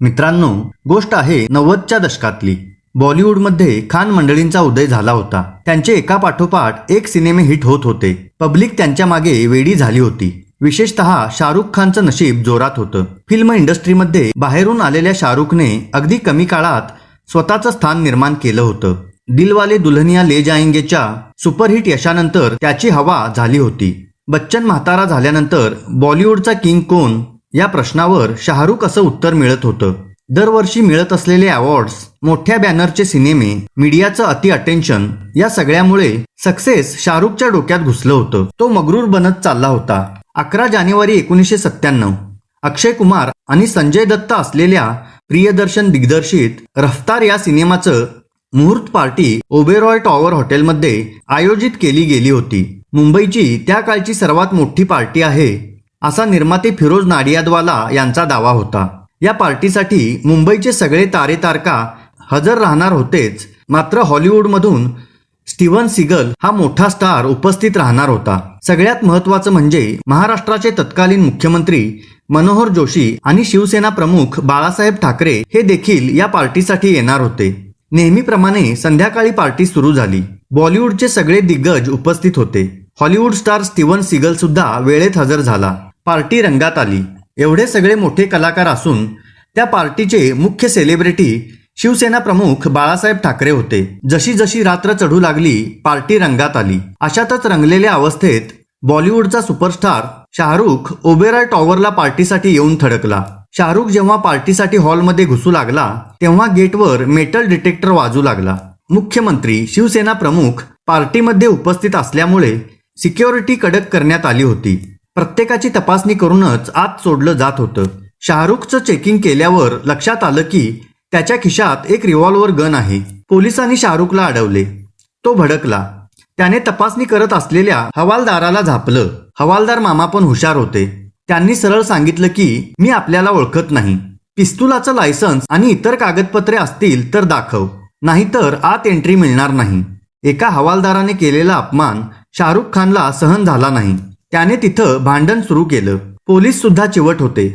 मित्रांनो गोष्ट आहे नव्वदच्या दशकातली. बॉलिवूडमध्ये खान मंडळींचा उदय झाला होता. त्यांचे एका पाठोपाठ एक सिनेमे हिट होत होते. पब्लिक त्यांच्या मागे वेडी झाली होती. विशेषतः शाहरुख खानचं नशीब जोरात होतं. फिल्म इंडस्ट्रीमध्ये बाहेरून आलेल्या शाहरुखने अगदी कमी काळात स्वतःचं स्थान निर्माण केलं होतं. दिलवाले दुल्हनिया ले जाएंगेच्या सुपरहिट यशानंतर त्याची हवा झाली होती. बच्चन म्हातारा झाल्यानंतर बॉलिवूडचा किंग कोण? या प्रश्नावर शाहरुख असं उत्तर मिळत होतं. दरवर्षी मिळत असलेले अवॉर्ड्स मोठ्या बॅनरचे सिनेमे मीडियाचं अति अटेन्शन या सगळ्यामुळे सक्सेस शाहरुखच्या डोक्यात घुसलं होतं. तो मगरूर बनत चालला होता. अकरा जानेवारी एकोणीसशे सत्त्याण्णव. अक्षय कुमार आणि संजय दत्त असलेल्या प्रियदर्शन दिग्दर्शित रफ्तार या सिनेमाचं मुहूर्त पार्टी ओबेरॉय टॉवर हॉटेलमध्ये आयोजित केली गेली होती. मुंबईची त्या काळची सर्वात मोठी पार्टी आहे. असा निर्माते फिरोज नाडियादवाला यांचा दावा होता. या पार्टीसाठी मुंबईचे सगळे तारे तारका हजर राहणार होतेच. मात्र हॉलिवूडमधून स्टीव्हन सिगल हा मोठा स्टार उपस्थित राहणार होता. सगळ्यात महत्वाचं म्हणजे महाराष्ट्राचे तत्कालीन मुख्यमंत्री मनोहर जोशी आणि शिवसेना प्रमुख बाळासाहेब ठाकरे हे देखील या पार्टीसाठी येणार होते. नेहमीप्रमाणे संध्याकाळी पार्टी सुरू झाली. बॉलिवूडचे सगळे दिग्गज उपस्थित होते. हॉलिवूड स्टार स्टीव्हन सिगल सुद्धा वेळेत हजर झाला. पार्टी रंगात आली. एवढे सगळे मोठे कलाकार असून त्या पार्टीचे मुख्य सेलिब्रिटी शिवसेना प्रमुख बाळासाहेब ठाकरे होते. जशी जशी रात्र चढू लागली पार्टी रंगात आली. अशातच रंगलेल्या अवस्थेत बॉलिवूडचा सुपरस्टार शाहरुख ओबेरॉय टॉवरला पार्टीसाठी येऊन थडकला. शाहरुख जेव्हा पार्टीसाठी हॉलमध्ये घुसू लागला तेव्हा गेटवर मेटल डिटेक्टर वाजू लागला. मुख्यमंत्री शिवसेना प्रमुख पार्टीमध्ये उपस्थित असल्यामुळे सिक्युरिटी कडक करण्यात आली होती. प्रत्येकाची तपासणी करूनच आत सोडलं जात होतं. शाहरुखचं चेकिंग केल्यावर लक्षात आलं की त्याच्या खिशात एक रिव्हॉल्वर गन आहे. पोलिसांनी शाहरुखला अडवले. तो भडकला. त्याने तपासणी करत असलेल्या हवालदाराला झापलं. हवालदार मामा पण हुशार होते. त्यांनी सरळ सांगितलं की मी आपल्याला ओळखत नाही. पिस्तुलाचं लायसन्स आणि इतर कागदपत्रे असतील तर दाखव. नाहीतर आत एंट्री मिळणार नाही. एका हवालदाराने केलेला अपमान शाहरुख खानला सहन झाला नाही. त्याने तिथं भांडण सुरू केलं. पोलीस सुद्धा चिवट होते.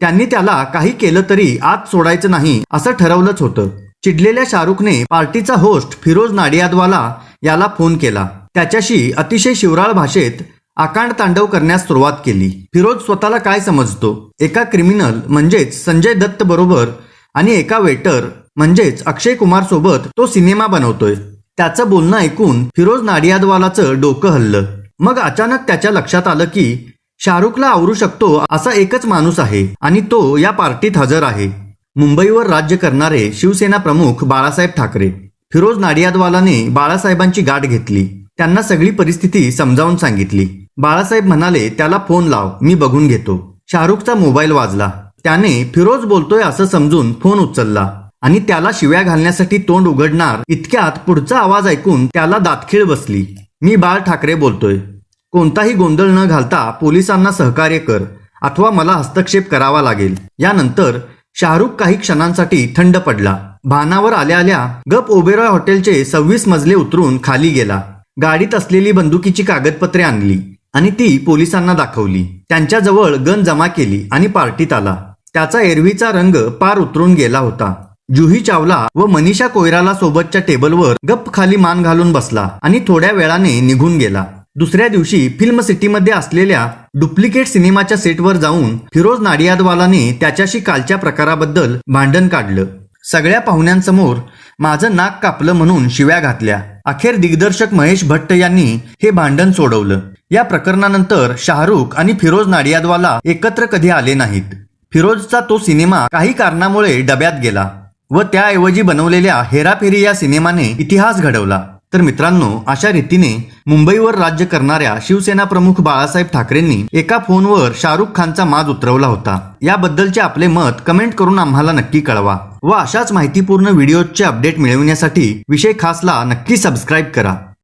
त्यांनी त्याला काही केलं तरी आत सोडायचं नाही असं ठरवलंच होतं. चिडलेल्या शाहरुखने पार्टीचा होस्ट फिरोज नाडियादवाला याला फोन केला. त्याच्याशी अतिशय शिवराळ भाषेत आकांड तांडव करण्यास सुरुवात केली. फिरोज स्वतःला काय समजतो? एका क्रिमिनल म्हणजेच संजय दत्त बरोबर आणि एका वेटर म्हणजेच अक्षय कुमार सोबत तो सिनेमा बनवतोय. त्याचं बोलणं ऐकून फिरोज नाडियादवालाचं डोकं हल्लं. मग अचानक त्याच्या लक्षात आलं की शाहरुखला आवरू शकतो असा एकच माणूस आहे आणि तो या पार्टीत हजर आहे. मुंबईवर राज्य करणारे शिवसेना प्रमुख बाळासाहेब ठाकरे. फिरोज नाडियादवालाने बाळासाहेबांची गाठ घेतली. त्यांना सगळी परिस्थिती समजावून सांगितली. बाळासाहेब म्हणाले त्याला फोन लाव मी बघून घेतो. शाहरुखचा मोबाईल वाजला. त्याने फिरोज बोलतोय असं समजून फोन उचलला आणि त्याला शिव्या घालण्यासाठी तोंड उघडणार इतक्यात पुढचा आवाज ऐकून त्याला दातखीळ बसली. मी बाळ ठाकरे बोलतोय. कोणताही गोंधळ न घालता पोलिसांना सहकार्य कर अथवा मला हस्तक्षेप करावा लागेल. यानंतर शाहरुख काही क्षणांसाठी थंड पडला. भानावर आल्या आल्या गप ओबेरॉय हॉटेलचे सव्वीस मजले उतरून खाली गेला. गाडीत असलेली बंदुकीची कागदपत्रे आणली आणि ती पोलिसांना दाखवली. त्यांच्याजवळ गन जमा केली आणि पार्टीत आला. त्याचा एरवीचा रंग पार उतरून गेला होता. जुही चावला व मनीषा कोयराला सोबतच्या टेबलवर गप्प खाली मान घालून बसला आणि थोड्या वेळाने निघून गेला. दुसऱ्या दिवशी फिल्म सिटीमध्ये असलेल्या डुप्लिकेट सिनेमाच्या सेटवर जाऊन फिरोज नाडियादवालाने त्याच्याशी कालच्या प्रकाराबद्दल भांडण काढलं. सगळ्या पाहुण्यांसमोर माझं नाक कापलं म्हणून शिव्या घातल्या. अखेर दिग्दर्शक महेश भट्ट यांनी हे भांडण सोडवलं. या प्रकरणानंतर शाहरुख आणि फिरोज नाडियादवाला एकत्र कधी आले नाहीत. फिरोजचा तो सिनेमा काही कारणामुळे डब्यात गेला. व त्याऐवजी बनवलेल्या हेराफेरी या सिनेमाने इतिहास घडवला. तर मित्रांनो अशा रीतीने मुंबईवर राज्य करणाऱ्या शिवसेना प्रमुख बाळासाहेब ठाकरेंनी एका फोनवर शाहरुख खानचा माज उतरवला होता. याबद्दलचे आपले मत कमेंट करून आम्हाला नक्की कळवा व अशाच माहितीपूर्ण व्हिडिओचे अपडेट मिळवण्यासाठी विषय खासला नक्की सबस्क्राईब करा.